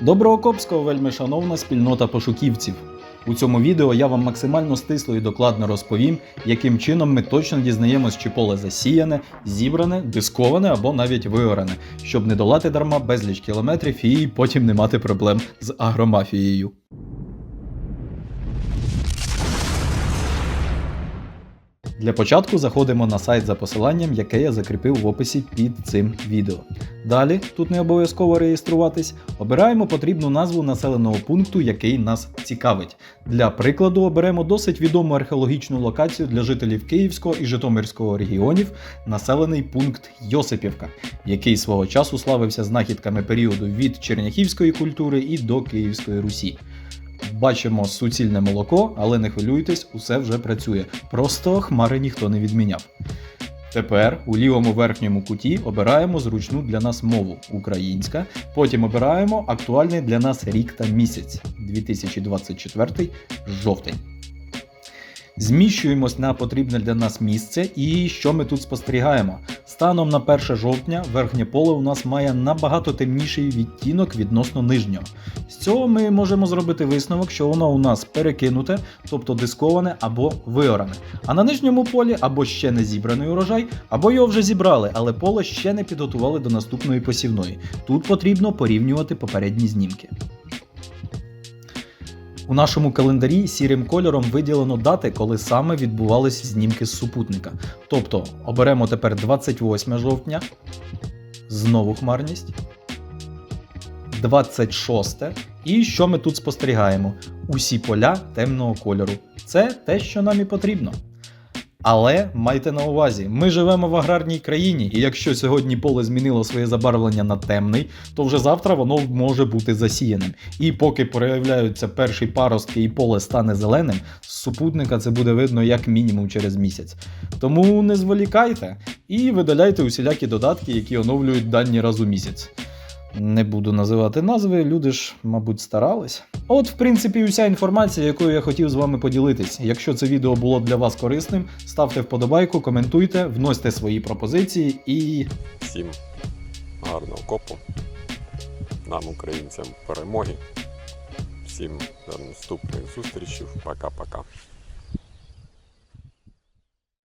Доброго Копського, вельми шановна спільнота пошуківців. У цьому відео я вам максимально стисло і докладно розповім, яким чином ми точно дізнаємось, чи поле засіяне, зібране, дисковане або навіть виорене, щоб не долати дарма безліч кілометрів і потім не мати проблем з агромафією. Для початку заходимо на сайт за посиланням, яке я закріпив в описі під цим відео. Далі, тут не обов'язково реєструватись, обираємо потрібну назву населеного пункту, який нас цікавить. Для прикладу оберемо досить відому археологічну локацію для жителів Київського і Житомирського регіонів, населений пункт Йосипівка, який свого часу славився знахідками періоду від черняхівської культури і до Київської Русі. Бачимо суцільне молоко, але не хвилюйтесь, усе вже працює. Просто хмари ніхто не відміняв. Тепер у лівому верхньому куті обираємо зручну для нас мову українська. Потім обираємо актуальний для нас рік та місяць 2024 жовтень. Зміщуємось на потрібне для нас місце, і що ми тут спостерігаємо? Станом на 1 жовтня верхнє поле у нас має набагато темніший відтінок відносно нижнього. З цього ми можемо зробити висновок, що воно у нас перекинуте, тобто дисковане або виоране. А на нижньому полі або ще не зібраний урожай, або його вже зібрали, але поле ще не підготували до наступної посівної. Тут потрібно порівнювати попередні знімки. У нашому календарі сірим кольором виділено дати, коли саме відбувалися знімки з супутника. Тобто оберемо тепер 28 жовтня, знову хмарність. 26. І що ми тут спостерігаємо? Усі поля темного кольору. Це те, що нам і потрібно. Але майте на увазі, ми живемо в аграрній країні, і якщо сьогодні поле змінило своє забарвлення на темний, то вже завтра воно може бути засіяним. І поки проявляються перші паростки і поле стане зеленим, з супутника це буде видно як мінімум через місяць. Тому не зволікайте і видаляйте усілякі додатки, які оновлюють дані раз у місяць. Не буду називати назви, люди ж, мабуть, старались. От, в принципі, уся інформація, якою я хотів з вами поділитись. Якщо це відео було для вас корисним, ставте вподобайку, коментуйте, вносьте свої пропозиції і Всім гарного копу. Нам, українцям, перемоги. Всім до наступних зустрічей. Пока-пока.